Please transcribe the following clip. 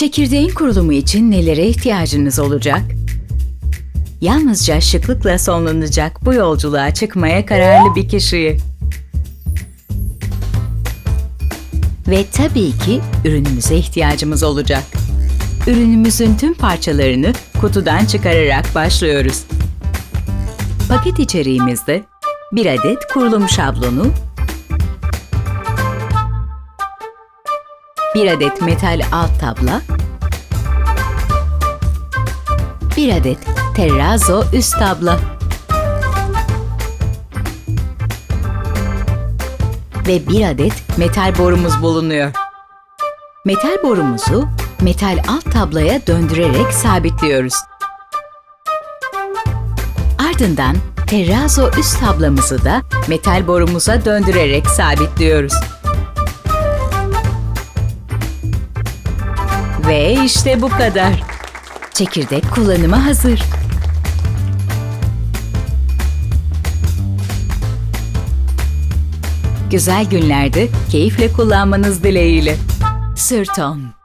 Çekirdeğin kurulumu için nelere ihtiyacınız olacak? Yalnızca şıklıkla sonlanacak bu yolculuğa çıkmaya kararlı bir kişiyi. Ve tabii ki ürünümüze ihtiyacımız olacak. Ürünümüzün tüm parçalarını kutudan çıkararak başlıyoruz. Paket içeriğimizde bir adet kurulum şablonu, bir adet metal alt tabla, bir adet terrazzo üst tabla ve bir adet metal borumuz bulunuyor. Metal borumuzu metal alt tablaya döndürerek sabitliyoruz. Ardından terrazzo üst tablamızı da metal borumuza döndürerek sabitliyoruz. Ve işte bu kadar. Çekirdek kullanıma hazır. Güzel günlerde keyifle kullanmanız dileğiyle. Sırton